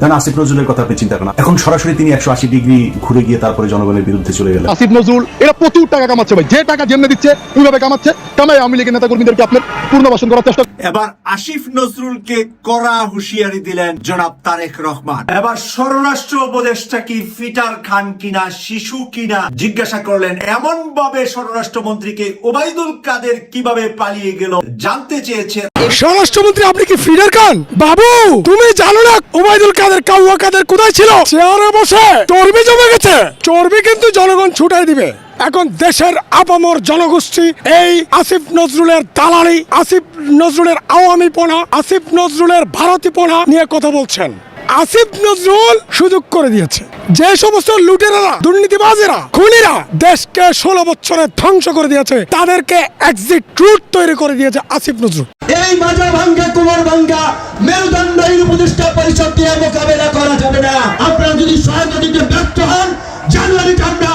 কারণ আসিফ নজরুলের কথা আপনি চিন্তা করেন এখন সরাসরি তিনি একশো আশি ডিগ্রি ঘুরে গিয়ে তারপরে জনগণের বিরুদ্ধে চলে গেলেন। আসিফ নজরুল এরা প্রচুর টাকা কামাচ্ছে ভাই। যে টাকা যেমনি দিচ্ছে ওইভাবে কামাচ্ছে। কামাই আওয়ামী লীগের নেতা কর্মীদেরকে আপনার পূর্ণবাসন করার চেষ্টা এবার আসিফ নজরুলকে কড়া হুঁশিয়ারি দিলেন জনাব তারেক রহমান। এবার স্বরাষ্ট্র উপদেষ্টা কি ফিটার খান কিনা শিশু কিনা জিজ্ঞাসা করলেন এমন ভাবে স্বরাষ্ট্র স্বরাষ্ট্রমন্ত্রীকে ওবায়দুল কাদের কীভাবে পালিয়ে গেল জানতে চেয়েছে। স্বরাষ্ট্রমন্ত্রী আপনি কি ফিডার খান? বাবু তুমি জানো না ওবায়দুল কাদের কাউয়া কাদের কোথায় ছিল? চেয়ারে বসে। চর্বি জমে গেছে। চর্বি কিন্তু জনগণ ছুটাই দিবে। এখন দেশের আপামর জনগোষ্ঠী এই আসিফ নজরুলের দালালি আসিফ নজরুলের আওয়ামী পোনা আসিফ নজরুলের ভারতী পোনা নিয়ে কথা বলছেন। আসিফ নজরুল সুযোগ করে দিয়েছে। যে সমস্ত লুটেরারা, দুর্নীতিবাজেরা, খুনিরা দেশকে ষোলো বছরে ধ্বংস করে দিয়েছে, তাদেরকে এক্সিট রুট তৈরি করে দিয়েছে আসিফ নজরুল। এই মাজা ভাঙ্গা, কুমার ভাঙ্গা, মেরুদণ্ড এই উপদেষ্টা পরিষদ দিয়ে মোকাবেলা করা যাবে না। আপনারা যদি সহায়তা দিতে ব্যর্থ হন, জানুয়ারিতে আমরা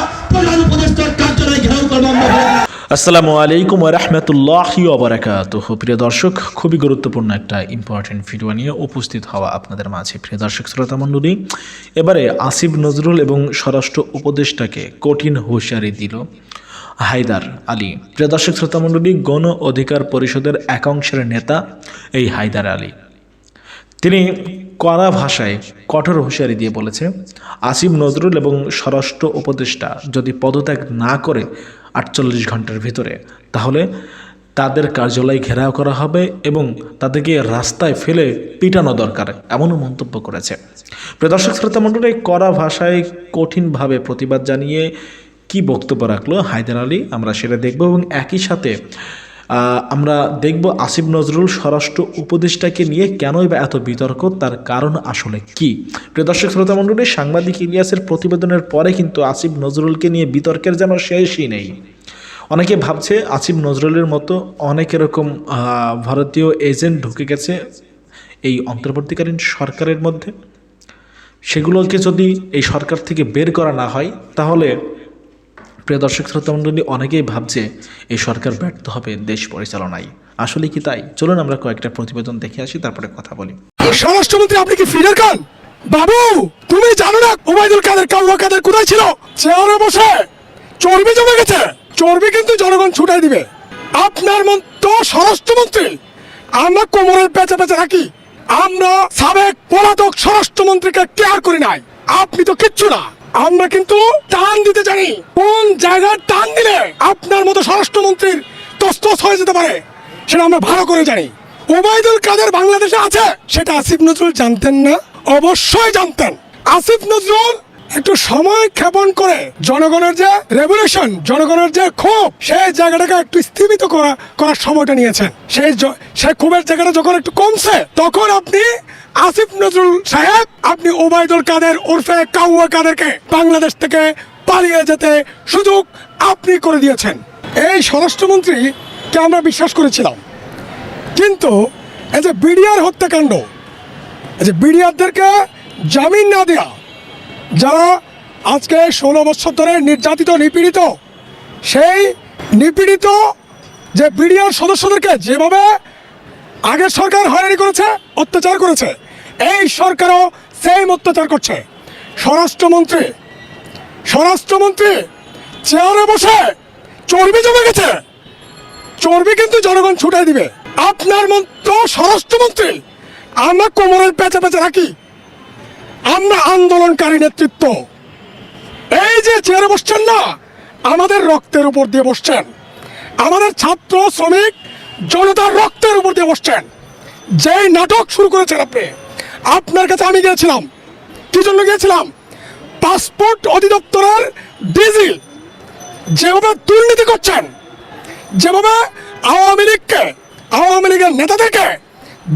আসসালামু আলাইকুম রহমতুল্লাহি ওবরাকাত প্রিয় দর্শক, খুবই গুরুত্বপূর্ণ একটা ইম্পর্টেন্ট ভিডিও নিয়ে উপস্থিত হওয়া আপনাদের মাঝে। প্রিয় দর্শক, শ্রোতা মণ্ডলী, এবারে আসিফ নজরুল এবং স্বরাষ্ট্র উপদেষ্টাকে কঠিন হুঁশিয়ারি দিল হায়দার আলী। প্রিয় দর্শক, শ্রোতা মণ্ডলী, গণ অধিকার পরিষদের একাংশের নেতা এই হায়দার আলী। তিনি কড়া ভাষায় কঠোর হুঁশিয়ারি দিয়ে বলেছে, আসিফ নজরুল এবং স্বরাষ্ট্র উপদেষ্টা যদি পদত্যাগ না করে আটচল্লিশ ঘণ্টার ভিতরে। তাহলে তাদের কার্যালয় ঘেরাও করা হবে এবং তাদেরকে রাস্তায় ফেলে পিটানো দরকার, এমনও মন্তব্য করেছে। প্রদর্শক শ্রোতা মণ্ডলে, কড়া ভাষায় কঠিনভাবে প্রতিবাদ জানিয়ে কি বক্তব্য রাখল হায়দার আলী, আমরা সেটা দেখব এবং একই সাথে আমরা দেখব আসিফ নজরুল স্বরাষ্ট্র উপদেষ্টাকে নিয়ে কেনই বা এত বিতর্ক, তার কারণ আসলে কি? প্রিয় দর্শক শ্রোতা মণ্ডলী, সাংবাদিক ইলিয়াসের প্রতিবেদনের পরে কিন্তু আসিফ নজরুলকে নিয়ে বিতর্কের যেন শেষই নেই। অনেকে ভাবছে আসিফ নজরুলের মতো অনেক এরকম ভারতীয় এজেন্ট ঢুকে গেছে এই অন্তর্বর্তীকালীন সরকারের মধ্যে। সেগুলোকে যদি এই সরকার থেকে বের করা না হয়, তাহলে প্রিয় দর্শক শ্রোতা মণ্ডলী, অনেকেই ভাবছে এই সরকার ব্যর্থ হবে দেশ পরিচালনায়। আসলে কি তাই? চলুন আমরা কয়েকটা প্রতিবেদন দেখে আসি, তারপরে কথা বলি। স্বরাষ্ট্রমন্ত্রী, আপনি কি ফিরে খান বাবু, তুমি জানো না ওবায়দুল কাদের, কাউয়া কাদের কোথায় ছিল? চেয়ারে বসে চর্বি জমে গেছে। চর্বি কিন্তু জনগণ ছুটাই দিবে। আপনার মতো স্বরাষ্ট্রমন্ত্রী, আমরা কোমরের পেঁচে পেঁচে রাখি আমরা সাবেক পলাতক স্বরাষ্ট্রমন্ত্রীকে কেয়ার করি নাই। আপনি তো কিচ্ছু না। আমরা কিন্তু টান দিতে জানি। কোন জায়গায় টান দিলে আপনার মতো স্বরাষ্ট্রমন্ত্রীর তস্তস হয়ে যেতে পারে, সেটা আমরা ভালো করে জানি। ওবায়দুল কাদের বাংলাদেশে আছে? সেটা আসিফ নজরুল জানতেন না? অবশ্যই জানতেন। আসিফ নজরুল একটু সময় ক্ষেপণ করে জনগণের যে রেভলিউশন জনগণের যে ক্ষোভ, সেই জায়গাটাকে একটু স্থিমিত করা, করার সময়টা নিয়েছেন। সেই সেই ক্ষোভের জায়গাটা যখন একটু কমছে, তখন আপনি আসিফ নজরুল সাহেব, আপনি ওবায়দুল কাদের ওরফে কাউয়া কাদেরকে বাংলাদেশ থেকে পালিয়ে যেতে সুযোগ আপনি করে দিয়েছেন। এই স্বরাষ্ট্রমন্ত্রীকে আমরা বিশ্বাস করেছিলাম। কিন্তু এই যে বিডিআর হত্যাকাণ্ড, এই যে বিডিআরদেরকে জামিন না দেয়া যারা আজকে ষোলো বছর ধরে নির্যাতিত, নিপীড়িত, সেই নিপীড়িত যে বিডিআর সদস্যদেরকে যেভাবে আগের সরকার হয়রানি করেছে, অত্যাচার করেছে, এই সরকারও সেম অত্যাচার করছে। স্বরাষ্ট্রমন্ত্রী স্বরাষ্ট্রমন্ত্রী চেয়ারে বসে চর্বি জমে গেছে। চর্বি কিন্তু জনগণ ছুটাই দিবে। আপনার মতো স্বরাষ্ট্রমন্ত্রী, আমরা কোমরের পেঁচে পেঁচে রাখি। আমরা আন্দোলনকারী নেতৃত্ব। এই যে চেয়ারে বসছেন না, আমাদের রক্তের উপর দিয়ে বসছেন। আমাদের ছাত্র, শ্রমিক, জনতার রক্তের উপর দিয়ে বসছেন। যেই নাটক শুরু করেছেন আপনি, আপনার কাছে আমি গিয়েছিলাম। কি জন্য গিয়েছিলাম? পাসপোর্ট অধিদপ্তরের ডিজি। যেভাবে দুর্নীতি করছেন, যেভাবে আওয়ামী লীগকে, আওয়ামী লীগের নেতাদেরকে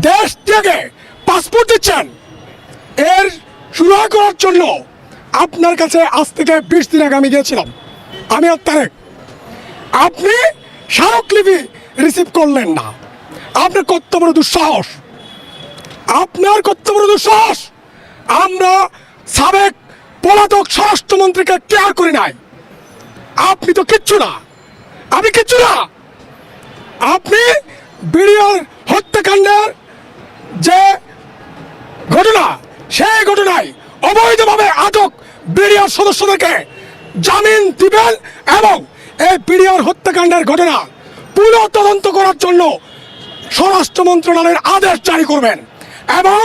দেশ থেকে পাসপোর্ট দিচ্ছেন, এর শুরু করার জন্য আপনার কাছে আজ থেকে বিশ দিন আগে আমি গিয়েছিলাম। আমি আর তারেক। আপনি স্মারকলিপি রিসিভ করলেন না। আপনার কত বড় দুঃসাহস। আপনার কত বড় দুঃসাহস। আমরা সাবেক পলাতক স্বরাষ্ট্রমন্ত্রীকে কেয়ার করি নাই। আপনি তো কিচ্ছু না। আমি কিচ্ছু না। আপনি বিডিওর হত্যাকাণ্ডের যে ঘটনা সেই ঘটনায় অবৈধভাবে আটক বিডিআর সদস্যদেরকে জামিন দিবেন এবং এই বিডিআর হত্যাকাণ্ডের ঘটনা পুনঃ তদন্ত করার জন্য স্বরাষ্ট্র মন্ত্রণালয়ের আদেশ জারি করবেন এবং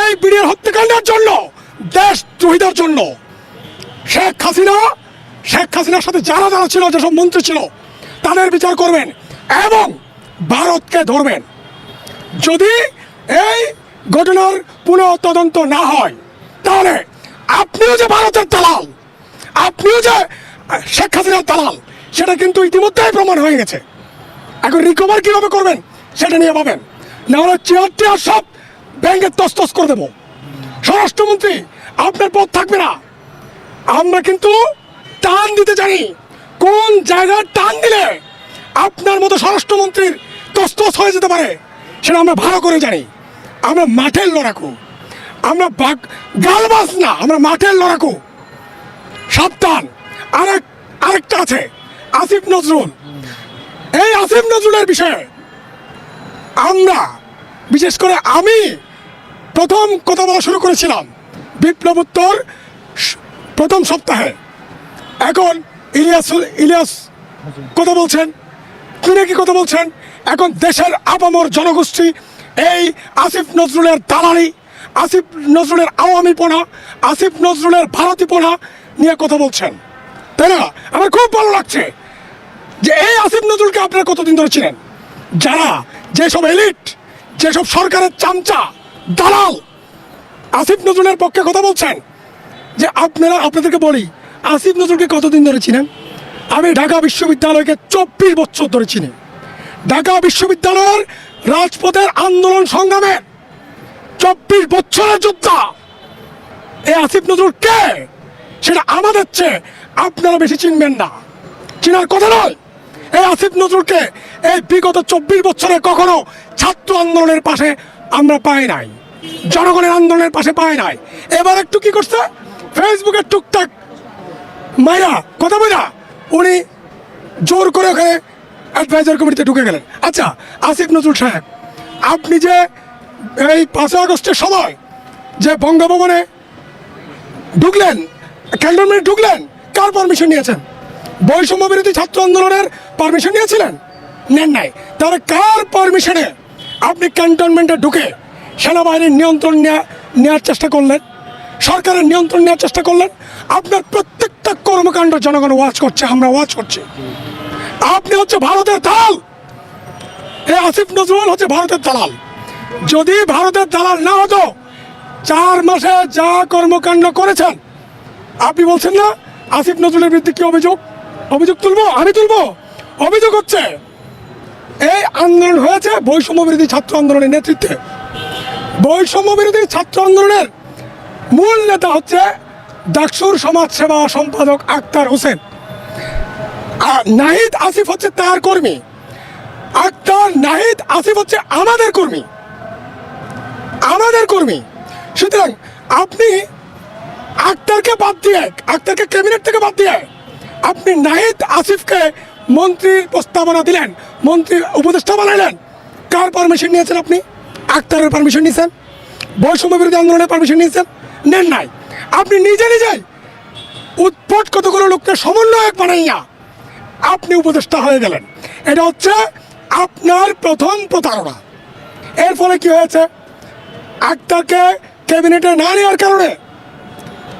এই বিডিআর হত্যাকাণ্ডের জন্য দেশদ্রোহীদের জন্য শেখ হাসিনা, শেখ হাসিনার সাথে যারা যারা ছিল, যেসব মন্ত্রী ছিল, তাদের বিচার করবেন এবং ভারতকে ধরবেন। যদি এই ঘটনার পুনঃ তদন্ত না হয়, তাহলে আপনিও যে ভারতের দালাল, আপনিও যে শেখ হাসিনার দালাল, সেটা কিন্তু ইতিমধ্যেই প্রমাণ হয়ে গেছে। এখন রিকভার কীভাবে করবেন, সেটা নিয়ে ভাবেন। নাহলে চেয়ার টেয়ার সব ব্যাংকে তস্তস করে দেবো। স্বরাষ্ট্রমন্ত্রী, আপনার পথ থাকবে না। আমরা কিন্তু টান দিতে জানি, কোন জায়গায় টান দিলে আপনার মতো স্বরাষ্ট্রমন্ত্রীর তস্তস হয়ে যেতে পারে, সেটা আমরা ভালো করে জানি। আমরা মাঠের লড়াকু। আমরা বাগ গালবাস না, আমরা মাঠের লড়াকু। সাবধান। আরেক আরেকটা আছে, আসিফ নজরুল। এই আসিফ নজরুলের বিষয়ে আমরা, বিশেষ করে আমি প্রথম কথা বলা শুরু করেছিলাম, বিপ্লব উত্তর প্রথম সপ্তাহে। এখন ইলিয়াস ইলিয়াস কথা বলছেন কি কথা বলছেন? এখন দেশের আপামর জনগোষ্ঠী এই আসিফ নজরুলের দালালি, আসিফ নজরুলের আওয়ামীপনা, আসিফ নজরুলের ভারতীপনা নিয়ে কথা বলছেন। তাই না? আমার খুব ভালো লাগছে যে এই আসিফ নজরুলকে আপনারা কতদিন ধরে ছিলেন যারা যেসব এলিট, যেসব সরকারের চামচা, দালাল, আসিফ নজরুলের পক্ষে কথা বলছেন, যে আপনারা, আপনাদেরকে বলি, আসিফ নজরুলকে কতদিন ধরে চিনেন? আমি ঢাকা বিশ্ববিদ্যালয়কে চব্বিশ বছর ধরে চিনি। ঢাকা বিশ্ববিদ্যালয়ের রাজপথের আন্দোলন সংগ্রামে চব্বিশ বছরের যোদ্ধা। এই আসিফ নজরুল কে? সেটা আমাদের চেয়ে আপনারা বেশি চিনবেন না। চিনার কথা নয়। এই আসিফ নজরুলকে এই বিগত চব্বিশ বছরে কখনো ছাত্র আন্দোলনের পাশে আমরা পাই নাই। জনগণের আন্দোলনের পাশে পাই নাই। এবার একটু কি করছে? ফেসবুকে টুকটাক মাইরা, কথা বইরা, উনি জোর করে ওখানে অ্যাডভাইজার কমিটিতে ঢুকে গেলেন। আচ্ছা আসিফ নজরুল সাহেব, আপনি যে এই পাঁচই আগস্টের সময় যে বঙ্গভবনে ঢুকলেন, ক্যান্টনমেন্টে ঢুকলেন, কার পারমিশন নিয়েছেন? বৈষম্য বিরোধী ছাত্র আন্দোলনের পারমিশন নিয়েছিলেন? নেন নাই। তাহলে কার পারমিশনে আপনি ক্যান্টনমেন্টে ঢুকে সেনাবাহিনীর নিয়ন্ত্রণ নেওয়া নেওয়ার চেষ্টা করলেন? সরকারের নিয়ন্ত্রণ নেওয়ার চেষ্টা করলেন? আপনার প্রত্যেকটা কর্মকাণ্ড জনগণ ওয়াচ করছে, আমরা ওয়াচ করছি। আপনি হচ্ছে ভারতের দালাল। এই আসিফ নজরুল হচ্ছে ভারতের দালাল। যদি ভারতের দালাল না হতো, চার মাসে যা কর্মকাণ্ড করেছেন, আপনি বলছেন না, আসিফ নজরুলের বিরুদ্ধে কি অভিযোগ? অভিযোগ তুলবো? আমি তুলবো? অভিযোগ হচ্ছে, এই আন্দোলন হয়েছে বৈষম্য বিরোধী ছাত্র আন্দোলনের নেতৃত্বে। বৈষম্য বিরোধী ছাত্র আন্দোলনের মূল নেতা হচ্ছে ডাকসুর সমাজ সেবা সম্পাদক আক্তার হোসেন। নাহিদ আসিফ হচ্ছে তার কর্মী। আক্তার নাহিদ আসিফ হচ্ছে আমাদের কর্মী। আমাদের কর্মী। সুতরাং আপনি আক্তারকে বাদ দিয়ে, আক্তারকে ক্যাবিনেট থেকে বাদ দিয়ে আপনি নাহিদ আসিফকে মন্ত্রীর প্রস্তাবনা দিলেন মন্ত্রী উপদেষ্টা বানাইলেন। কার পারমিশন নিয়েছেন আপনি? আক্তারের পারমিশন নিয়েছেন? বৈষম্য বিরোধী আন্দোলনের পারমিশন নিয়েছেন? নেন নাই। আপনি নিজে নিজেই উৎপট কতগুলো লোককে সমন্বয়ক বানাইয়া আপনি উপদেষ্টা হয়ে গেলেন। এটা হচ্ছে আপনার প্রথম প্রতারণা। এর ফলে কি হয়েছে? আক্তারকে ক্যাবিনেটে না নেওয়ার কারণে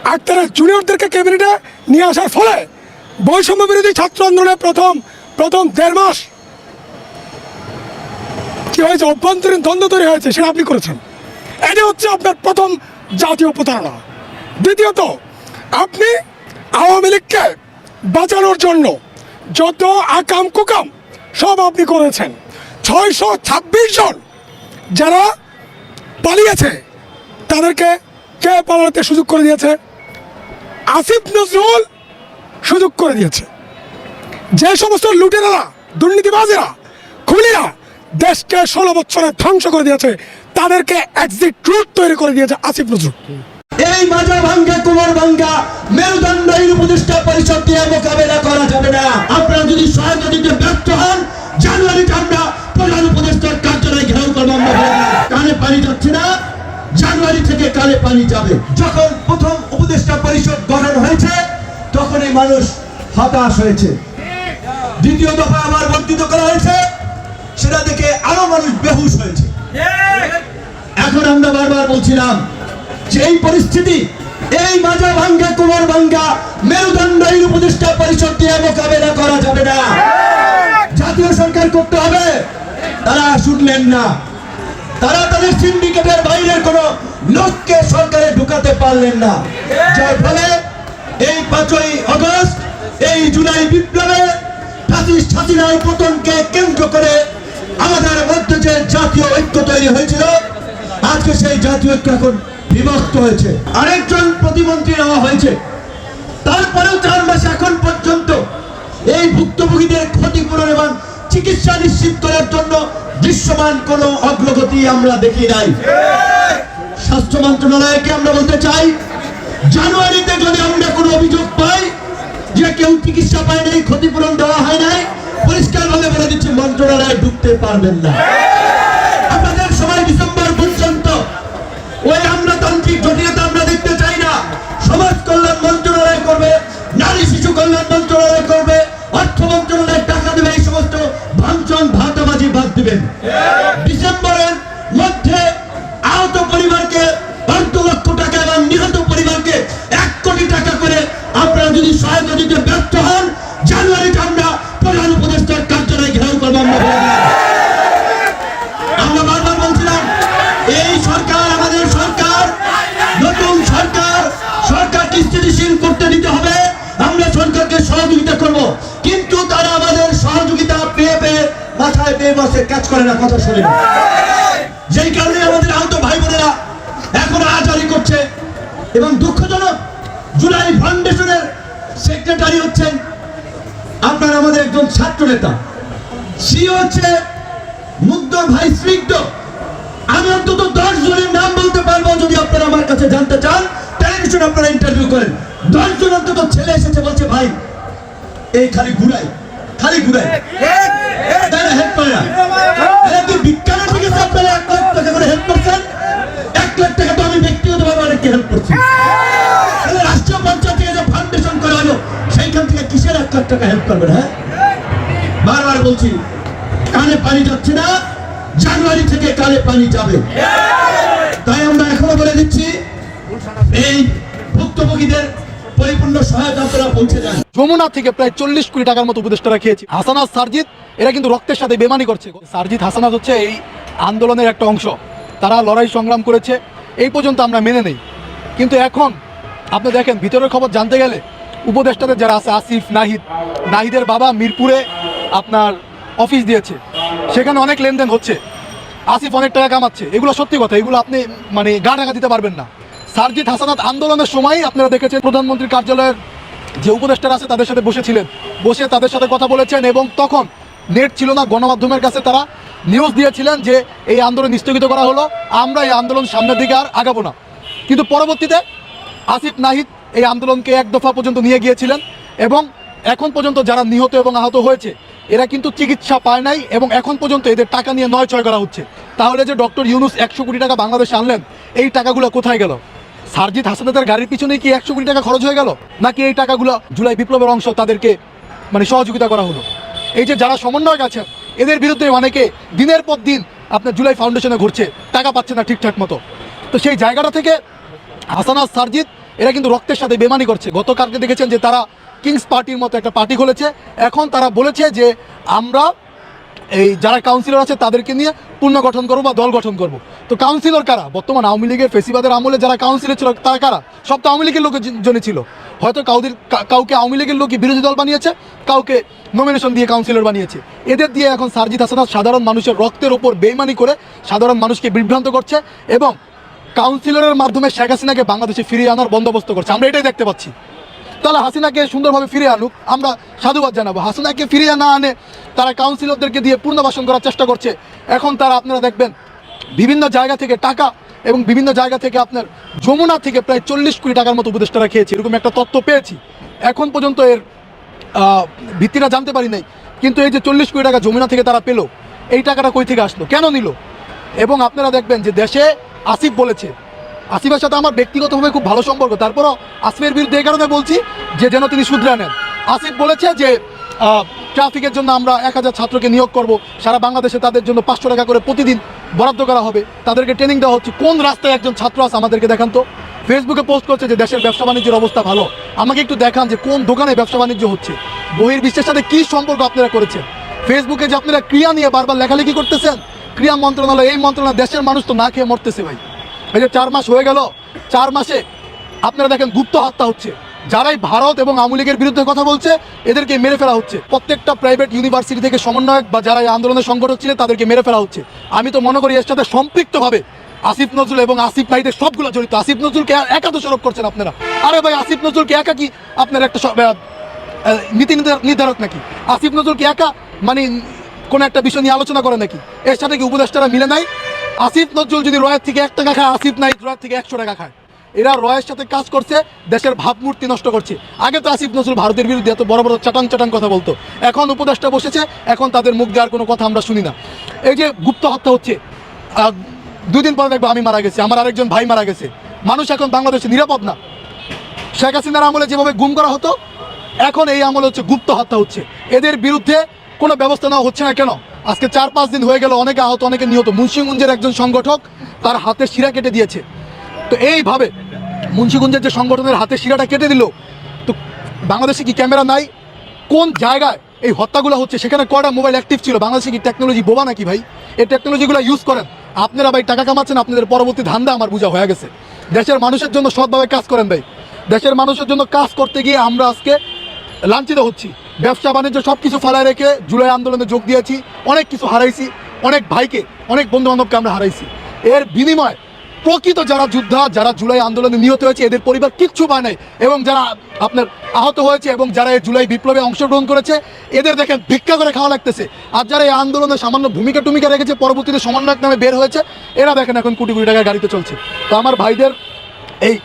আক্তারের জুনিয়রদেরকে ক্যাবিনেটে নিয়ে আসার ফলে বৈষম্য বিরোধী ছাত্র আন্দোলনের প্রথম প্রথম দেড় মাস কি হয়েছে? অভ্যন্তরীণ দ্বন্দ্ব তৈরি হয়েছে, সেটা আপনি করেছেন। এটা হচ্ছে আপনার প্রথম জাতীয় প্রতারণা। দ্বিতীয়ত, আপনি আওয়ামী লীগকে বাঁচানোর জন্য যত আকাম কুকাম, সব আপনি করেছেন। ছয়শো ছাব্বিশ জন যারা পালিয়েছে, তাদেরকে কে পালাতে সুযোগ করে দিয়েছে? আসিফ নজরুল সুযোগ করে দিয়েছে। যে সমস্ত লুটেরারা, দুর্নীতিবাজেরা, খুনিরা দেশকে ষোলো বছরে ধ্বংস করে দিয়েছে, তাদেরকে এক্সিট রুট তৈরি করে দিয়েছে আসিফ নজরুল। এই মাজা ভাঙ্গা কোমর ভাঙ্গা মেরুদণ্ডহীন উপদেষ্টা পরিষদ দিয়ে মোকাবেলা করা যাবে না। আপনারা যদি সহায়তা দিতে ব্যর্থ হন জানুয়ারিতে আমরা প্রধান উপদেষ্টার কার্যালয় ঘেরাও করব আমরা। কানে পানি যাচ্ছে না জানুয়ারি থেকে কালে পানি যাবে। যখন প্রথম উপদেষ্টা পরিষদ গঠন হয়েছে তখনই মানুষ হতাশ হয়েছে। দ্বিতীয় দফা আবার বর্ধিত করা হয়েছে সেটা দেখে আরও মানুষ বেহুশ হয়েছে। এখন আমরা বারবার বলছিলাম এই পরিস্থিতি, এই মাজা ভাঙ্গা, কুমার ভাঙ্গা মেরুদণ্ড উপদেষ্টা পরিষদ দিয়ে মোকাবেলা করা যাবে না। জাতীয় সরকার করতে হবে। তারা শুনলেন না। তারা তাদের সিন্ডিকেটের বাইরের কোন লোককে সরকারে ঢুকাতে পারলেন না। যার ফলে এই পাঁচই অগস্ট, এই জুলাই বিপ্লবে ফাঁসিস্ট হাসিনার পতনকে কেন্দ্র করে আমাদের মধ্যে যে জাতীয় ঐক্য তৈরি হয়েছিল, আজকে সেই জাতীয় ঐক্য এখন বিভক্ত হয়েছে। আরেকজন প্রতিমন্ত্রী নেওয়া হয়েছে। তারপরেও চার মাস এখন পর্যন্ত এই ভুক্তভোগীদের ক্ষতিপূরণ এবং চিকিৎসা নিশ্চিত করার জন্য দৃশ্যমান কোনো অগ্রগতি আমরা দেখি নাই। স্বাস্থ্য মন্ত্রণালয়কে আমরা বলতে চাই, জানুয়ারিতে যদি আমরা কোনো অভিযোগ পাই যে কেউ চিকিৎসা পায় নাই ক্ষতিপূরণ দেওয়া হয় নাই পরিষ্কার ভাবে বলে দিচ্ছি, মন্ত্রণালয়ে ঢুকতে পারবেন না। জটিলতা আমরা দেখতে চাই না। সমাজ কল্যাণ মন্ত্রণালয় করবে, নারী শিশু কল্যাণ মন্ত্রণালয় করবে, অর্থ মন্ত্রণালয় টাকা দেবে, এই সমস্ত ভাঙচন ভাতাবাজি বাদ দিবেন। পেয়ে বসে কাজ করে না, কথা শোনে। যেই কারণে আমাদের আহত ভাই বোনেরা এখন আজারি করছে এবং দুঃখজনক জুলাই ফাউন্ডেশনের সেক্রেটারি হচ্ছেন আপনার আমাদের একজন ছাত্র নেতা। সি হচ্ছে মুগ্ধ ভাই স্নিগ্ধ। আমি অন্তত দশ জনের নাম বলতে পারব যদি আপনারা আমার কাছে জানতে চান। টেলিভিশন আপনারা ইন্টারভিউ করেন। দশ জন অন্তত ছেলে এসেছে, বলছে, ভাই, এই খালি ঘুরাই। খালি তাই না হেল্প করে না। কি বিজ্ঞানের আছে আপনারা হেল্প করছেন এক লাখ তো আমি ব্যক্তিগতভাবে অনেককে হেল্প করছি। রাষ্ট্রীয় পঞ্চায়েত থেকে যে ফাউন্ডেশন করা হলো থেকে কিসের এক টাকা হেল্প করবেন হ্যাঁ? বারবার বলছি, কানে পানি যাচ্ছে না, জানুয়ারি থেকে কানে পানি যাবে। তাই আমরা এখনও বলে দিচ্ছি, এই ভুক্তভোগীদের যমুনা থেকে প্রায় চল্লিশ কোটি টাকার মতো উপদেষ্টারা খেয়েছি। হাসানাজ সারজিৎ এরা কিন্তু রক্তের সাথে বেমানি করছে। সারজিৎ হাসানাজ হচ্ছে এই আন্দোলনের একটা অংশ। তারা লড়াই সংগ্রাম করেছে, এই পর্যন্ত আমরা মেনে নেই। কিন্তু এখন, আপনি দেখেন, ভিতরের খবর জানতে গেলে উপদেষ্টাদের যারা আছে, আসিফ, নাহিদ, নাহিদের বাবা মিরপুরে আপনার অফিস দিয়েছে। সেখানে অনেক লেনদেন হচ্ছে। আসিফ অনেক টাকা কামাচ্ছে। এগুলো সত্যি কথা, এগুলো আপনি মানে গা টাকা দিতে পারবেন না। সারজিৎ হাসানাত আন্দোলনের সময় আপনারা দেখেছেন প্রধানমন্ত্রীর কার্যালয়ের যে উপদেষ্টারা আছে তাদের সাথে বসেছিলেন। বসে তাদের সাথে কথা বলেছেন এবং তখন নেট ছিল না, গণমাধ্যমের কাছে তারা নিউজ দিয়েছিলেন যে এই আন্দোলন স্থগিত করা হলো, আমরা এই আন্দোলন সামনের দিকে আর আগাবো না। কিন্তু পরবর্তীতে আসিফ নাহিদ এই আন্দোলনকে এক দফা পর্যন্ত নিয়ে গিয়েছিলেন এবং এখন পর্যন্ত যারা নিহত এবং আহত হয়েছে, এরা কিন্তু চিকিৎসা পায় নাই এবং এখন পর্যন্ত এদের টাকা নিয়ে নয় ছয় করা হচ্ছে। তাহলে যে ডক্টর ইউনুস একশো কোটি টাকা বাংলাদেশে আনলেন, এই টাকাগুলো কোথায় গেল? সারজিৎ হাসানাদের গাড়ির পিছনে কি একশো কোটি টাকা খরচ হয়ে গেল? নাকি এই টাকাগুলো জুলাই বিপ্লবের অংশ তাদেরকে মানে সহযোগিতা করা হলো? এই যে যারা সমন্বয়ক আছেন, এদের বিরুদ্ধে অনেকে দিনের পর দিন আপনার জুলাই ফাউন্ডেশনে ঘুরছে, টাকা পাচ্ছে না ঠিকঠাক মতো। তো সেই জায়গাটা থেকে হাসানাজ সারজিৎ, এরা কিন্তু রক্তের সাথে বেমানি করছে। গতকালকে দেখেছেন যে তারা কিংস পার্টির মতো একটা পার্টি খুলেছে। এখন তারা বলেছে যে আমরা এই যারা কাউন্সিলর আছে তাদেরকে নিয়ে পুনর্গঠন করব বা দল গঠন করব। তো কাউন্সিলর কারা? বর্তমান আওয়ামী লীগের ফেসিবাদের আমলে যারা কাউন্সিলর ছিল, তারা কারা? সব তো আওয়ামী লীগের লোকের জন্য ছিল। হয়তো কাউদের কাউকে আওয়ামী লীগের লোকই বিরোধী দল বানিয়েছে, কাউকে নমিনেশন দিয়ে কাউন্সিলর বানিয়েছে। এদের দিয়ে এখন সারজিৎ হাসানাত সাধারণ মানুষের রক্তের ওপর বেইমানি করে সাধারণ মানুষকে বিভ্রান্ত করছে এবং কাউন্সিলরের মাধ্যমে শেখ হাসিনাকে বাংলাদেশে ফিরিয়ে আনার বন্দোবস্ত করছে। আমরা এটাই দেখতে পাচ্ছি। তাহলে হাসিনাকে সুন্দরভাবে ফিরে আনুক, আমরা সাধুবাদ জানাব। হাসিনাকে ফিরিয়ে না আনে তারা কাউন্সিলরদেরকে দিয়ে পুনর্বাসন করার চেষ্টা করছে। এখন তারা আপনারা দেখবেন, বিভিন্ন জায়গা থেকে টাকা এবং বিভিন্ন জায়গা থেকে আপনার যমুনা থেকে প্রায় চল্লিশ কোটি টাকার মতো উপদেষ্টারা খেয়েছে। এরকম একটা তথ্য পেয়েছি। এখন পর্যন্ত এর ভিত্তিটা জানতে পারি নাই। কিন্তু এই যে চল্লিশ কোটি টাকা যমুনা থেকে তারা পেল, এই টাকাটা কই থেকে আসলো? কেন নিল? এবং আপনারা দেখবেন যে দেশে আসিফ বলেছে, আসিফের সাথে আমার ব্যক্তিগতভাবে খুব ভালো সম্পর্ক। তারপরও আসিফের বিরুদ্ধে এই কারণে বলছি যে যেন তিনি শুধরে নেন। আসিফ বলেছে যে ট্রাফিকের জন্য আমরা এক হাজার ছাত্রকে নিয়োগ করব। সারা বাংলাদেশে তাদের জন্য পাঁচশো টাকা করে প্রতিদিন বরাদ্দ করা হবে। তাদেরকে ট্রেনিং দেওয়া হচ্ছে। কোন রাস্তায় একজন ছাত্র আছে আমাদেরকে দেখান তো। ফেসবুকে পোস্ট করছে যে দেশের ব্যবসা বাণিজ্যের অবস্থা ভালো। আমাকে একটু দেখান যে কোন দোকানে ব্যবসা বাণিজ্য হচ্ছে। বহির বিশ্বের সাথে কি সম্পর্ক আপনারা করেছেন? ফেসবুকে যে আপনারা ক্রিয়া নিয়ে বারবার লেখালেখি করতেছেন, ক্রিয়া মন্ত্রণালয়, এই মন্ত্রণালয়, দেশের মানুষ তো না খেয়ে মরতেছে ভাই। এই যে চার মাস হয়ে গেল, চার মাসে আপনারা দেখেন গুপ্ত হত্যা হচ্ছে। যারাই ভারত এবং আওয়ামী লীগের বিরুদ্ধে কথা বলছে, এদেরকে মেরে ফেলা হচ্ছে। প্রত্যেকটা প্রাইভেট ইউনিভার্সিটি থেকে সমন্বয়ক বা যারা আন্দোলনের সংগঠক ছিলেন, তাদেরকে মেরে ফেলা হচ্ছে। আমি তো মনে করি এর সাথে সম্পৃক্তভাবে আসিফ নজরুল এবং আসিফ ভাইদের সবগুলো জড়িত। আসিফ নজরুলকে একা দোষারোপ করছেন আপনারা। আরে ভাই, আসিফ নজরুলকে একা কি আপনার একটা নীতি নির্ধারক নাকি? আসিফ নজরুলকে একা মানে কোনো একটা বিষয় নিয়ে আলোচনা করে নাকি? এর সাথে কি উপদেষ্টারা মিলে নাই? আসিফ নজরুল যদি রয়ের থেকে এক টাকা খায়, আসিফ নাই রয়ের থেকে একশো টাকা খায়। এরা রয়ের সাথে কাজ করছে, দেশের ভাবমূর্তি নষ্ট করছে। আগে তো আসিফ নজরুল ভারতের বিরুদ্ধে এত বড় বড় চাটাং চাটাং কথা বলতো। এখন উপদেষ্টা বসেছে, এখন তাদের মুখ দেওয়ার কোনো কথা আমরা শুনি না। এই যে গুপ্ত হত্যা হচ্ছে দুদিন পরে দেখব আমি মারা গেছি, আমার আরেকজন ভাই মারা গেছে। মানুষ এখন বাংলাদেশে নিরাপদ না। শেখ হাসিনার আমলে যেভাবে গুম করা হতো, এখন এই আমলে হচ্ছে গুপ্ত হত্যা হচ্ছে। এদের বিরুদ্ধে কোনো ব্যবস্থা নেওয়া হচ্ছে না কেন? আজকে চার পাঁচ দিন হয়ে গেল, অনেকে আহত, অনেকে নিহত। মুন্সিগঞ্জের একজন সংগঠক তার হাতে শিরা কেটে দিয়েছে। তো এইভাবে মুন্সিগঞ্জের যে সংগঠনের হাতে শিরাটা কেটে দিল, তো বাংলাদেশে কি ক্যামেরা নাই? কোন জায়গায় এই হত্যাগুলো হচ্ছে? সেখানে কয়টা মোবাইল অ্যাক্টিভ ছিল? বাংলাদেশে কি টেকনোলজি বোবা নাকি ভাই? এই টেকনোলজিগুলো ইউজ করেন। আপনারা ভাই টাকা কামাচ্ছেন, আপনাদের পরবর্তী ধান্দা আমার বোঝা হয়ে গেছে। দেশের মানুষের জন্য সৎভাবে কাজ করেন ভাই। দেশের মানুষের জন্য কাজ করতে গিয়ে আমরা আজকে লাঞ্ছিত হচ্ছি। ব্যবসা, বাণিজ্য সব কিছু ফেলায় রেখে জুলাই আন্দোলনে যোগ দিয়েছি, অনেক কিছু হারাইছি, অনেক ভাইকে, অনেক বন্ধু বান্ধবকে আমরা হারাইছি। এর বিনিময় প্রকৃত যারা যোদ্ধা, যারা জুলাই আন্দোলনে নিহত হয়েছে, এদের পরিবার কিচ্ছু পায় নাই। এবং যারা আপনার আহত হয়েছে এবং যারা এই জুলাই বিপ্লবে অংশগ্রহণ করেছে, এদের দেখেন ভিক্ষা করে খাওয়া লাগতেছে। আর যারা এই আন্দোলনে সামান্য ভূমিকা টুমিকা রেখেছে, পরবর্তীতে সমন্বয়ক নামে বের হয়েছে, এরা দেখেন এখন কোটি কোটি টাকার গাড়িতে চলছে। তো আমার ভাইদের এই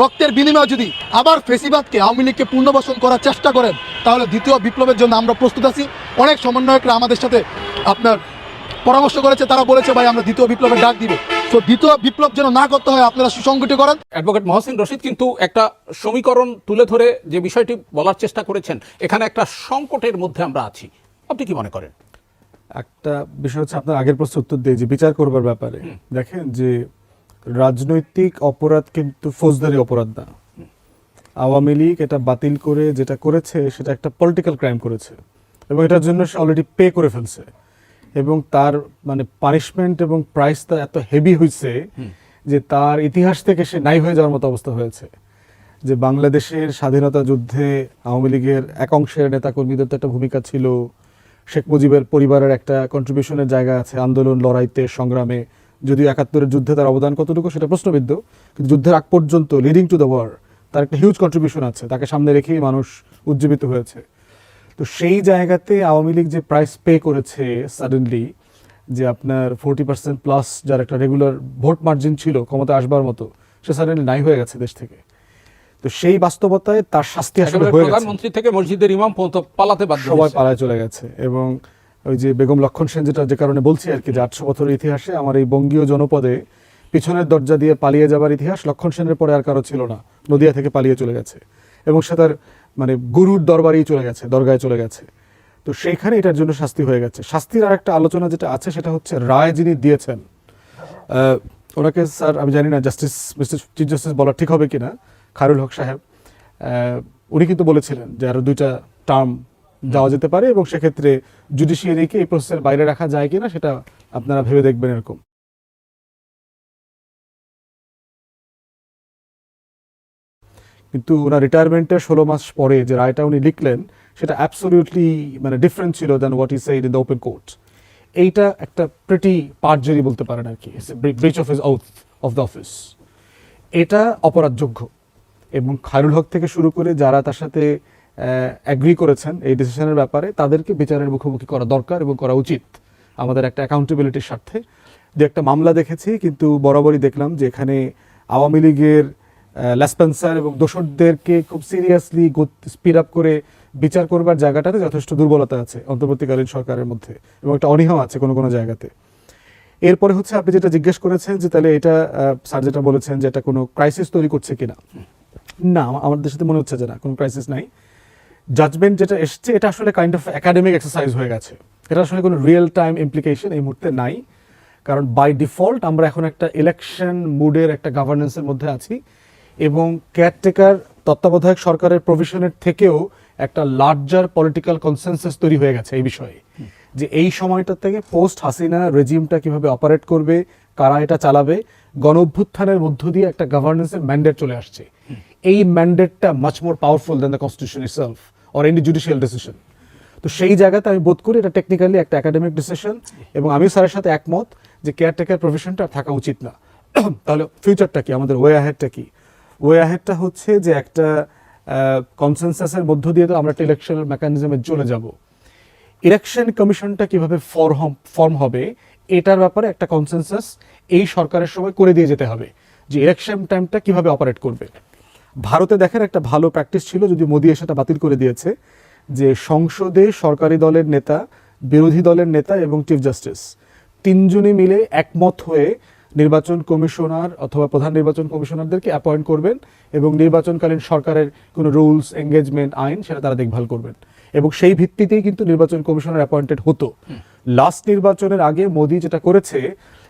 রক্তের বিনিময়ে যদি আবার ফেসিবাদকে, আওয়ামী লীগকে পুনর্বাসন করার চেষ্টা করেন, তাহলে দ্বিতীয় বিপ্লবের জন্য আমরা প্রস্তুত আছি। অনেক সমন্বয়করা আমাদের সাথে আপনার পরামর্শ করেছে, তারা বলেছে, ভাই, আমরা দ্বিতীয় বিপ্লবের ডাক দিব। তো দ্বিতীয় বিপ্লব যেন না করতে হয় আপনারা সুসংগঠিত করেন। অ্যাডভোকেট মহসিন রশিদ কিন্তু একটা সমীকরণ তুলে ধরে যে বিষয়টি বলার চেষ্টা করেছেন এখানে একটা সংকটের মধ্যে আমরা আছি। আপনি কি মনে করেন? একটা বিষয় হচ্ছে আপনার আগের প্রশ্ন উত্তর দিয়ে যে বিচার করবার ব্যাপারে। দেখেন যে রাজনৈতিক অপরাধ কিন্তু ফৌজদারি অপরাধ না। আওয়ামী লীগ এটা বাতিল করে যেটা করেছে সেটা একটা পলিটিক্যাল ক্রাইম করেছে। এবং এটার জন্য সে অলরেডি পে করে ফেলছে। এবং তার মানে পানিশমেন্ট এবং প্রাইসটা এত হেভি হয়েছে যে তার ইতিহাস থেকে সে নাই হয়ে যাওয়ার মতো অবস্থা হয়েছে। যে বাংলাদেশের স্বাধীনতা যুদ্ধে আওয়ামী লীগের এক অংশের নেতাকর্মীদের তো একটা ভূমিকা ছিল। শেখ মুজিবের পরিবারের একটা কন্ট্রিবিউশনের জায়গা আছে আন্দোলন লড়াইতে সংগ্রামে। যদিও একাত্তরের যুদ্ধে তার অবদান কতটুকু সেটা প্রশ্নবিদ্ধ কিন্তু যুদ্ধের আগ পর্যন্ত লিডিং টু দ্য ওয়ার তার একটা হিউজ কন্ট্রিবিউশন আছে। তাকে সামনে রেখেই মানুষ উজ্জীবিত হয়েছে। তো সেই জায়গাতে আওয়ামী লীগ যে প্রাইস পে করেছে সাডেনলি যে আপনার ফোরটি পার্সেন্ট প্লাস যার একটা রেগুলার ভোট মার্জিন ছিল ক্ষমতা আসবার মতো সে সাডেনলি নাই হয়ে গেছে দেশ থেকে। তো সেই বাস্তবতায় তার শাস্তি আসলে হয়ে গেছে। প্রধানমন্ত্রী থেকে মসজিদের ইমাম পর্যন্ত পালাতে বাধ্য সবাই পালায় চলে গেছে এবং ওই যে বেগম লক্ষণ সেন যেটা যে কারণে বলছি আর কি যে আটশো বছরের ইতিহাসে আমার এই বঙ্গীয় জনপদে পিছনের দরজা দিয়ে পালিয়ে যাবার ইতিহাস লক্ষণ সেনের পরে আর কারও ছিল না নদিয়া থেকে পালিয়ে চলে গেছে। এবং সে তার মানে গুরুর দরবারেই চলে গেছে, দরগায় চলে গেছে। তো সেইখানে এটার জন্য শাস্তি হয়ে গেছে। শাস্তির আর একটা আলোচনা যেটা আছে সেটা হচ্ছে রায় যিনি দিয়েছেন ওনাকে স্যার, আমি জানি না, জাস্টিস, মিস্টার চিফ জাস্টিস বলা ঠিক হবে কিনা, খারুল হক সাহেব উনি কিন্তু বলেছিলেন যে আরও দুইটা টার্ম যাওয়া যেতে পারে এবং সেক্ষেত্রে জুডিশিয়ারিকে এই প্রসেসের বাইরে রাখা যায় কিনা সেটা আপনারা ভেবে দেখবেন এরকম। কিন্তু ওনার রিটায়ারমেন্টের ষোলো মাস পরে যে রায়টা উনি লিখলেন, সেটা অ্যাবসলিউটলি মানে ডিফারেন্ট ছিল then what is side in the open court এইটা একটা প্রিটি পার্জারি বলতে পারেন আর কি। Breach of his oath of the office এটা অপরাধযোগ্য। এবং খায়রুল হক থেকে শুরু করে যারা তার সাথে অ্যাগ্রি করেছেন এই ডিসিশনের ব্যাপারে, তাদেরকে বিচারের মুখোমুখি করা দরকার এবং করা উচিত। আমাদের একটা অ্যাকাউন্টেবিলিটির স্বার্থে। যে একটা মামলা দেখেছি, কিন্তু বরাবরই দেখলাম যে এখানে আওয়ামী লীগের লেসপেন্সার এবং দোষরদেরকে খুব সিরিয়াসলি স্পিড আপ করে বিচার করবার জায়গাটাতে যথেষ্ট দুর্বলতা আছে অন্তর্বর্তীকালীন সরকারের মধ্যে এবং একটা অনীহা আছে কোনো কোনো জায়গাতে। এরপরে হচ্ছে আপনি যেটা জিজ্ঞেস করেছেন যে তাহলে এটা স্যার যেটা বলেছেন যে এটা কোনো ক্রাইসিস তৈরি করছে কিনা। না আমাদের দেশে মনে হচ্ছে যে না, কোনো ক্রাইসিস নাই। জাজমেন্ট যেটা এসছে, এটা আসলে কাইন্ড অফ একাডেমিক এক্সারসাইজ হয়ে গেছে। এটা আসলে কোনো রিয়েল টাইম ইমপ্লিকেশন এই মুহূর্তে নাই। কারণ বাই ডিফল্ট আমরা এখন একটা ইলেকশন মুডের একটা গভর্নেন্সের মধ্যে আছি। এবং কেয়ারটেকার তত্ত্বাবধায়ক সরকারের প্রভিশনের থেকেও একটা লার্জার পলিটিক্যাল কনসেনসাস তৈরি হয়ে গেছে এই বিষয়ে। যে এই সময়টা থেকে পোস্ট হাসিনা রেজিমটা কীভাবে অপারেট করবে, কারা এটা চালাবে, গণ অভ্যুত্থানের মধ্য দিয়ে একটা গভর্নেন্সের ম্যান্ডেট চলে আসছে। এই ম্যান্ডেটটা much more powerful than the constitution itself or any judicial decision তো সেই জায়গাতে আমি বোধ করি এটা টেকনিক্যালি একটা একাডেমিক ডিসিশন এবং আমি স্যারের সাথে একমত যে কেয়ারটেকার প্রফেশনটা থাকা উচিত না। তাহলে ফিউচারটা কি? আমাদের ওয়ে আহেডটা কি? ওয়ে আহেডটা হচ্ছে যে একটা কনসেনসাসের মধ্য দিয়ে তো আমরা ইলেকশনের মেকানিজমে চলে যাব। ইলেকশন কমিশনটা কীভাবে ফর্ম ফর্ম হবে, এটার ব্যাপারে একটা কনসেনসাস এই সরকারের সময় করে দিয়ে যেতে হবে যে ইলেকশন টাইমটা কীভাবে অপারেট করবে। ভারতে দেখেন একটা ভালো প্র্যাকটিস ছিল যদি মোদি সেটা বাতিল করে দিয়েছে, যে সংসদে সরকারি দলের নেতা, বিরোধী দলের নেতা এবং চিফ জাস্টিস তিনজনে মিলে একমত হয়ে নির্বাচন কমিশনার অথবা প্রধান নির্বাচন কমিশনারদেরকে অ্যাপয়েন্ট করবেন এবং নির্বাচনকালীন সরকারের কোনো রুলস এঙ্গেজমেন্ট আইন সেটা তারা দেখভাল করবেন। এবং সেই ভিত্তিতেই কিন্তু নির্বাচন কমিশনার অ্যাপয়েন্টেড হতো। লাস্ট নির্বাচনের আগে মোদি যেটা করেছে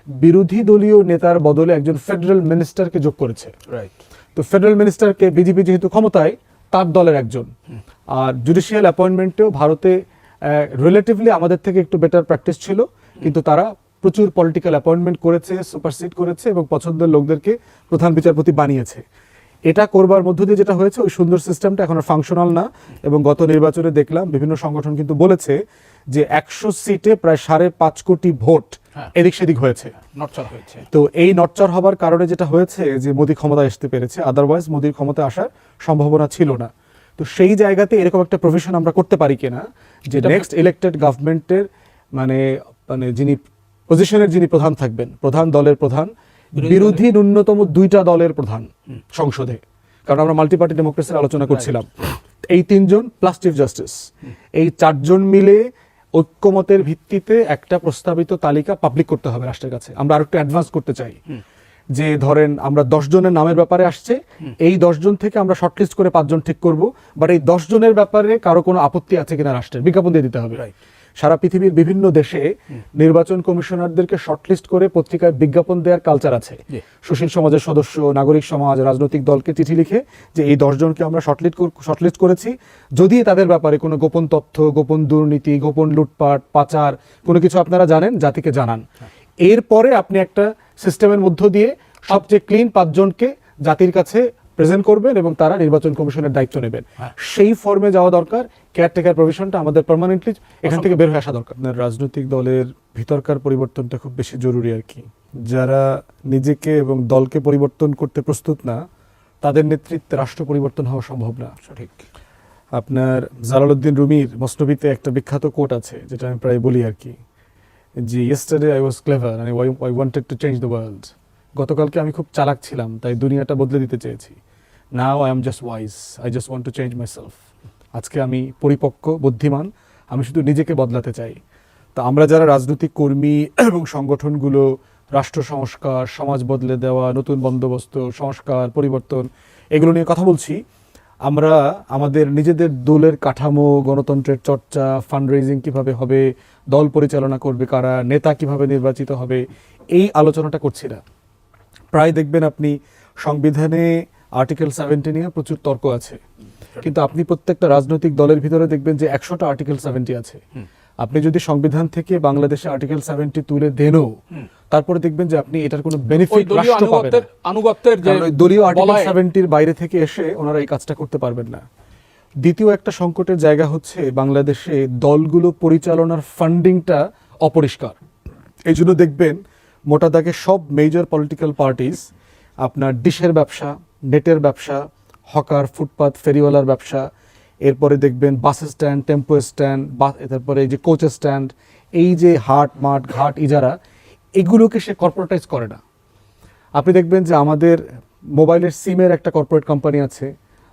বিরোধী দলীয় নেতার বদলে একজন ফেডারেল মিনিস্টারকে যোগ করেছে। রাইট তো ফেডারেল মিনিস্টারকে বিজেপি যেহেতু ক্ষমতায় তার দলের একজন। আর জুডিশিয়াল অ্যাপয়েন্টমেন্টেও ভারতে রিলেটিভলি আমাদের থেকে একটু বেটার প্র্যাকটিস ছিল। কিন্তু তারা প্রচুর পলিটিক্যাল অ্যাপয়েন্টমেন্ট করেছে সুপারসিড করেছে এবং পছন্দের লোকদেরকে প্রধান বিচারপতি বানিয়েছে। এটা করবার মধ্য দিয়ে যেটা হয়েছে ওই সুন্দর সিস্টেমটা এখন ফাংশনাল না এবং গত নির্বাচনে দেখলাম বিভিন্ন সংগঠন কিন্তু বলেছে যে একশো সিটে প্রায় সাড়ে পাঁচ কোটি ভোট হ্যাঁ। এদিক সেদিক হয়েছে। নটচর হয়েছে। তো এই নটচর হবার কারণে যেটা হয়েছে যে মোদী ক্ষমতা আসতে পেরেছে আদারওয়াইজ মোদীর ক্ষমতা আসার সম্ভাবনা ছিল না। তো সেই জায়গাতে এরকম একটা প্রফেশন আমরা করতে পারি কিনা যে নেক্সট ইলেক্টেড গভর্নমেন্টের মানে মানে যিনি পজিশনের যিনি প্রধান থাকবেন প্রধান দলের প্রধান বিরোধী ন্যূনতম দুইটা দলের প্রধান সংসদে। কারণ আমরা মাল্টি পার্টি ডেমোক্রেসির আলোচনা করছিলাম। এই তিনজন প্লাস চিফ জাস্টিস এই চারজন মিলে ঐক্যমতের ভিত্তিতে একটা প্রস্তাবিত তালিকা পাবলিক করতে হবে রাষ্ট্রের কাছে। আমরা আরেকটু অ্যাডভান্স করতে চাই। যে ধরেন আমরা দশ জনের নামের ব্যাপারে আসছে এই দশ জন থেকে আমরা শর্টলিস্ট করে পাঁচজন ঠিক করব বাট এই দশ জনের ব্যাপারে কারও কোনো আপত্তি আছে কিনা রাষ্ট্রের? বিজ্ঞাপন দিয়ে দিতে হবে। সারা পৃথিবীর বিভিন্ন দেশে নির্বাচন কমিশনারদেরকে শর্টলিস্ট করে পত্রিকায় বিজ্ঞাপন দেওয়ার কালচার আছে। সুশীল সমাজের সদস্য নাগরিক সমাজ রাজনৈতিক দলকে চিঠি লিখে যে এই দশজনকে আমরা শর্টলিস্ট শর্টলিস্ট করেছি যদি তাদের ব্যাপারে কোনো গোপন তথ্য গোপন দুর্নীতি গোপন লুটপাট পাচার কোনো কিছু আপনারা জানেন? জাতিকে জানান। এরপরে আপনি একটা সিস্টেমের মধ্য দিয়ে সবচেয়ে ক্লিন পাঁচজনকে জাতির কাছে প্রেজেন্ট করবেন এবং তারা নির্বাচন কমিশনের দায়িত্ব নেবেন। সেই ফর্মে যাওয়া দরকার কেয়ারটেকার প্রভিশনটা আমাদের পার্মানেন্টলি এখান থেকে বের হয়ে আসা দরকার। রাজনৈতিক দলের ভিতরকার পরিবর্তনটা খুব বেশি জরুরি আর কি। যারা নিজেকে এবং দলকে পরিবর্তন করতে প্রস্তুত না তাদের নেতৃত্বে রাষ্ট্র পরিবর্তন হওয়া সম্ভব না। সঠিক। আপনার জালালউদ্দিন রুমির মসনবিতে একটা বিখ্যাত কোট আছে যেটা আমি প্রায় বলি আর কি। যে yesterday I was clever I I wanted to change the world গতকালকে আমি খুব চালাক ছিলাম তাই দুনিয়াটা বদলে দিতে চেয়েছি। Now I am just wise I just want to change myself আজকে আমি পরিপক্ক, বুদ্ধিমান। আমি শুধু নিজেকে বদলাতে চাই। তা আমরা যারা রাজনৈতিক কর্মী এবং সংগঠনগুলো, রাষ্ট্র সংস্কার, সমাজ বদলে দেওয়া, নতুন বন্দোবস্ত, সংস্কার, পরিবর্তন, এগুলো নিয়ে কথা বলছি, আমরা আমাদের নিজেদের দলের কাঠামো, গণতন্ত্রের চর্চা ফান্ড রেজিং কীভাবে হবে, দল পরিচালনা করবে কারা, নেতা কীভাবে নির্বাচিত হবে, এই আলোচনাটা করছি না। প্রায় দেখবেন আপনি সংবিধানে আর্টিকেল সেভেন্টি নিয়ে প্রচুর তর্ক আছে। কিন্তু আপনি প্রত্যেকটা রাজনৈতিক দলের ভিতরে দেখবেন যে একশোটা আর্টিকেল সেভেন্টি আছে। আপনি যদি সংবিধান থেকে বাংলাদেশে আর্টিকেল সেভেন্টি তুলে দেনও তারপরে দেখবেন যে আপনি এটার কোনো বেনিফিট রাষ্ট্র পাবে না। আনুগত্যের আনুগত্যের যে দলীয় আর্টিকেল সেভেন্টির বাইরে থেকে এসে ওনারা এই কাজটা করতে পারবেন না। দ্বিতীয় একটা সংকটের জায়গা হচ্ছে বাংলাদেশে দলগুলো পরিচালনার ফান্ডিংটা অপরিষ্কার। এই জন্য দেখবেন মোটা দাগে সব মেজর পলিটিক্যাল পার্টিস আপনার ডিশের ব্যবসা নেটের ব্যবসা, হকার ফুটপাথ ফেরিওয়ালার ব্যবসা, এরপরে দেখবেন বাস স্ট্যান্ড, টেম্পো স্ট্যান্ড, বা তারপরে এই যে কোচ স্ট্যান্ড, এই যে হাট, মাঠ, ঘাট, ইজারা, এগুলোকে সে কর্পোরেটাইজ করে না। আপনি দেখবেন যে আমাদের মোবাইলের সিমের একটা কর্পোরেট কোম্পানি আছে।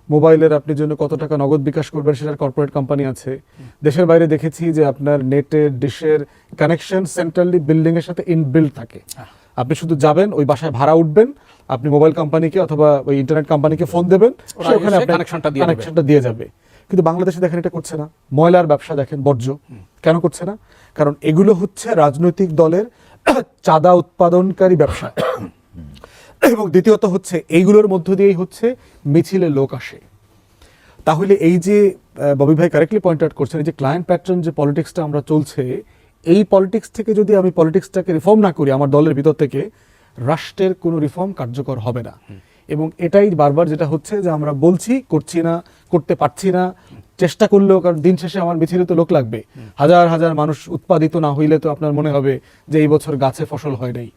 মোবাইলের আপনি জন্য কত টাকা নগদ বিকাশ করবেন সেটার কর্পোরেট কোম্পানি আছে। দেশের বাইরে দেখেছি যে আপনার নেটের, ডিশের কানেকশন সেন্ট্রালি বিল্ডিংয়ের সাথে ইনবিল্ড থাকে। আপনি শুধু যাবেন ওই বাসায় ভাড়া উঠবেন আপনি মোবাইল কোম্পানিকে অথবা ওই ইন্টারনেট কোম্পানিকে ফোন দেবেন ওরা সে ওখানে কানেকশনটা দিয়ে যাবে। কিন্তু বাংলাদেশে দেখেন এটা করছে না। ময়লার ব্যবসা দেখেন বর্জ্য। কেন করছে না? কারণ এগুলো হচ্ছে রাজনৈতিক দলের চাঁদা উৎপাদনকারী ব্যবসা। এবং দ্বিতীয়ত হচ্ছে এইগুলোর মধ্য দিয়েই হচ্ছে মিছিলে লোক আসে। তাহলে এই যে ববি ভাই কারেক্টলি পয়েন্ট আউট করছেন এই যে ক্লায়েন্ট প্যাটার্ন যে পলিটিক্সটা আমরা চলছে এই পলিটিক্স থেকে যদি আমি পলিটিক্সটাকে রিফর্ম না করি আমার দলের ভিতর থেকে রাষ্ট্রের কোনো রিফর্ম কার্যকর হবে না। এবং এটাই বারবার যেটা হচ্ছে যে আমরা বলছি করছি না করতে পারছি না চেষ্টা করলেও কারণ দিন শেষে আমার মিছিলে তো লোক লাগবে। হাজার হাজার মানুষ উৎপাদিত না হইলে তো আপনার মনে হবে যে এই বছর গাছে ফসল হয় নাই।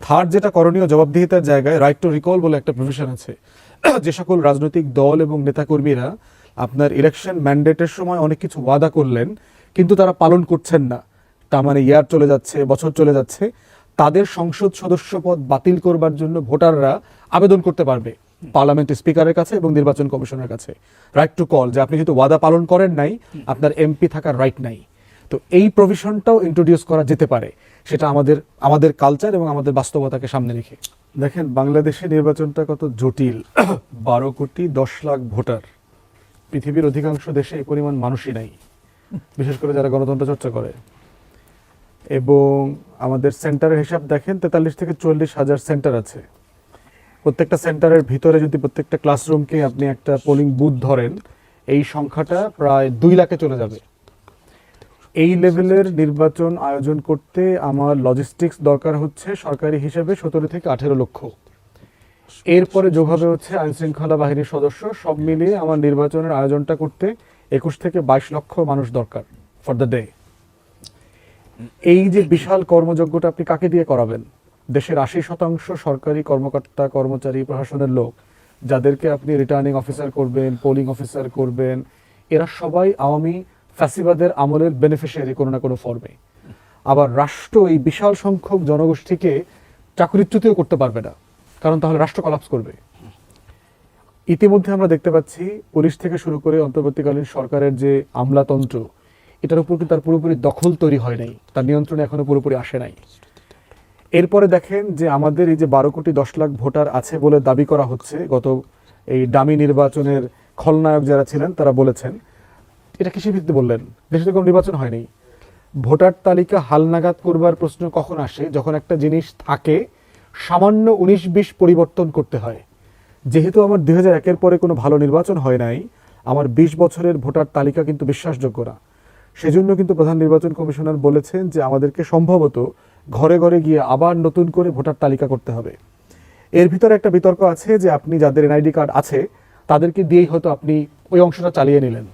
থার্ড যেটা করণীয় জবাবদিহিতার জায়গায় রাইট টু রিকল বলে একটা প্রভিশন আছে। যে সকল রাজনৈতিক দল এবং নেতাকর্মীরা আপনার ইলেকশন ম্যান্ডেটের সময় অনেক কিছু ওয়াদা করলেন কিন্তু তারা পালন করছেন না। তার মানে ইয়ার চলে যাচ্ছে, বছর চলে যাচ্ছে, তাদের সংসদ সদস্য পদ বাতিল করবার জন্য ভোটাররা আবেদন করতে পারবে পার্লামেন্ট স্পিকারের কাছে এবং নির্বাচন কমিশনের কাছে। রাইট টু কল যে আপনি যেহেতু ওয়াদা পালন করেন নাই, আপনার এমপি থাকার রাইট নাই। তো এই প্রভিশনটাও ইন্ট্রোডিউস করা যেতে পারে। সেটা আমাদের আমাদের কালচার এবং আমাদের বাস্তবতাকে সামনে রেখে। দেখেন, বাংলাদেশে নির্বাচনটা কত জটিল। বারো কোটি দশ লাখ ভোটার। পৃথিবীর অধিকাংশ দেশে এই পরিমাণ মানুষই নাই। বিশেষ করে যারা গণতন্ত্র চর্চা করে। এবং আমাদের সেন্টারের হিসাব দেখেন, তেতাল্লিশ থেকে চল্লিশ হাজার সেন্টার আছে। প্রত্যেকটা সেন্টারের ভিতরে যদি প্রত্যেকটা ক্লাসরুমকে আপনি একটা পোলিং বুথ ধরেন, এই সংখ্যাটা প্রায় দুই লাখে চলে যাবে। এই লেভেলের নির্বাচন আয়োজন করতে আমার লজিস্টিক্স দরকার হচ্ছে সরকারি হিসেবে সতেরো থেকে আঠেরো লক্ষ। এরপরে যোগ হবে হচ্ছে আইন শৃঙ্খলা বাহিনীর সদস্য, সব মিলিয়ে আমার নির্বাচনের আয়োজনটা করতে একুশ থেকে বাইশ লক্ষ মানুষ দরকার ফর দ্য ডে এই যে বিশাল কর্মযজ্ঞটা আপনি কাকে দিয়ে করাবেন? দেশের আশি শতাংশ সরকারি কর্মকর্তা, কর্মচারী, প্রশাসনের লোক, যাদেরকে আপনি রিটার্নিং অফিসার করবেন পোলিং অফিসার করবেন, এরা সবাই আওয়ামী ফ্যাসিবাদের আমলের বেনিফিশিয়ারি কোনো না কোনো ফর্মে আবার রাষ্ট্র এই বিশাল সংখ্যক জনগোষ্ঠীকে চাকরিচ্যুতিও করতে পারবে না, কারণ তাহলে রাষ্ট্র কলাপস করবে। ইতিমধ্যে আমরা দেখতে পাচ্ছি, পুলিশ থেকে শুরু করে অন্তর্বর্তীকালীন সরকারের যে আমলাতন্ত্র এটার উপর কিন্তু তার পুরোপুরি দখল তৈরি হয় নাই? তার নিয়ন্ত্রণে এখনও পুরোপুরি আসে নাই? এরপরে দেখেন যে আমাদের এই যে বারো কোটি দশ লাখ ভোটার আছে বলে দাবি করা হচ্ছে, গত এই ডামি নির্বাচনের খলনায়ক যারা ছিলেন, তারা বলেছেন, এটা কিসের ভিত্তিতে বললেন, দেশে তো কোনো নির্বাচন হয়নি ভোটার তালিকা হালনাগাদ করবার প্রশ্ন কখন আসে? যখন একটা জিনিস থাকে, সামান্য উনিশ বিশ পরিবর্তন করতে হয়। যেহেতু আমার দুই হাজার একের পরে কোনো ভালো নির্বাচন হয় নাই, আমার বিশ বছরের ভোটার তালিকা কিন্তু বিশ্বাসযোগ্য না। সেজন্য কিন্তু প্রধান নির্বাচন কমিশনার বলেছেন যে আমাদেরকে সম্ভবত ঘরে ঘরে গিয়ে আবার নতুন করে ভোটার তালিকা করতে হবে। এর ভিতরে একটা বিতর্ক আছে যে আপনি যাদের এনআইডি কার্ড আছে, তাদেরকে দিয়েই হয়তো আপনি ওই অংশটা চালিয়ে নিলেন।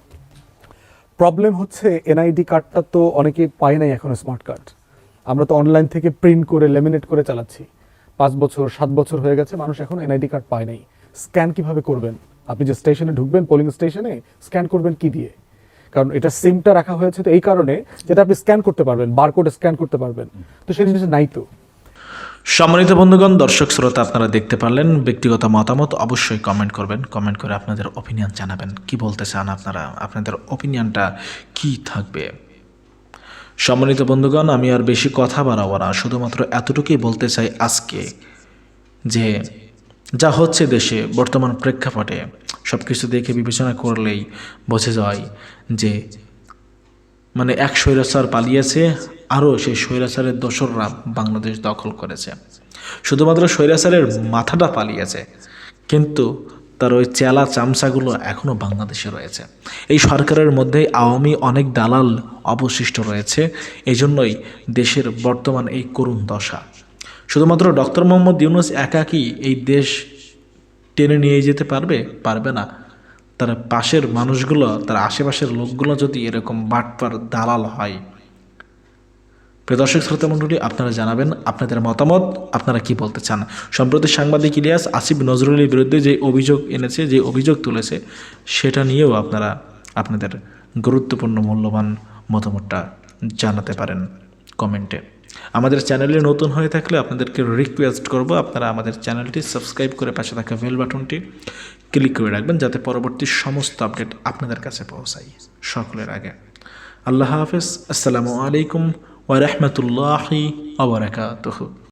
প্রবলেম হচ্ছে এনআইডি কার্ডটা তো অনেকে পায় নাই এখনও স্মার্ট কার্ড। আমরা তো অনলাইন থেকে প্রিন্ট করে, লেমিনেট করে চালাচ্ছি। পাঁচ বছর, সাত বছর হয়ে গেছে, মানুষ এখন এনআইডি কার্ড পায় নাই। স্ক্যান কীভাবে করবেন? আপনি যে স্টেশনে ঢুকবেন, পোলিং স্টেশনে, স্ক্যান করবেন কি দিয়ে? কারণ এটা সিমটা রাখা হয়েছে তো এই কারণে যেটা আপনি স্ক্যান করতে পারবেন বারকোড স্ক্যান করতে পারবেন। তো সেই জিনিসটা নাই তো। সম্মানিত বন্ধুগণ দর্শক শ্রোতা আপনারা দেখতে পারলেন ব্যক্তিগত মতামত অবশ্যই কমেন্ট করবেন। কমেন্ট করে আপনাদের অপিনিয়ন জানাবেন। কি বলতে চান আপনারা? আপনাদের অপিনিয়নটা কি থাকবে? সম্মানিত বন্ধুগণ আমি আর বেশি কথা বাড়াবো না। শুধুমাত্র এতটুকুই বলতে চাই আজকে যে যা হচ্ছে দেশে বর্তমান প্রেক্ষাপটে সব কিছু দেখে বিবেচনা করলেই বোঝা যায় যে মানে এক স্বৈরাচার পালিয়েছে, আরও সেই স্বৈরাচারের দোসররা বাংলাদেশ দখল করেছে। শুধুমাত্র স্বৈরাচারের মাথাটা পালিয়েছে, কিন্তু তার ওই চেলা চামচাগুলো এখনও বাংলাদেশে রয়েছে। এই সরকারের মধ্যেই আওয়ামী অনেক দালাল অবশিষ্ট রয়েছে এই জন্যই দেশের বর্তমান এই করুণ দশা। শুধুমাত্র ডক্টর মোহাম্মদ ইউনুস একাকী এই দেশ টেনে নিয়ে যেতে পারবে? পারবে না। তার পাশের মানুষগুলো, তার আশেপাশের লোকগুলো যদি এরকম বাটপার দালাল হয়। প্রিয় দর্শক, শ্রোতা মণ্ডলী, আপনারা জানাবেন আপনাদের মতামত, আপনারা কি বলতে চান? সম্প্রতি সাংবাদিক ইলিয়াস আসিফ নজরুলের বিরুদ্ধে যে অভিযোগ এনেছে, যে অভিযোগ তুলেছে, সেটা নিয়েও আপনারা আপনাদের গুরুত্বপূর্ণ, মূল্যবান মতামতটা জানাতে পারেন কমেন্টে। আমাদের চ্যানেলে নতুন হয়ে থাকলে আপনাদেরকে রিকোয়েস্ট করব। আপনারা আমাদের চ্যানেলটি সাবস্ক্রাইব করে পাশে থাকা বেল বাটনটি ক্লিক করে রাখবেন যাতে পরবর্তী সমস্ত আপডেট আপনাদের কাছে পৌঁছায় সকলের আগে। আল্লাহ হাফেজ। আসসালামু আলাইকুম ওয়া রাহমাতুল্লাহি ওয়া বারাকাতুহু।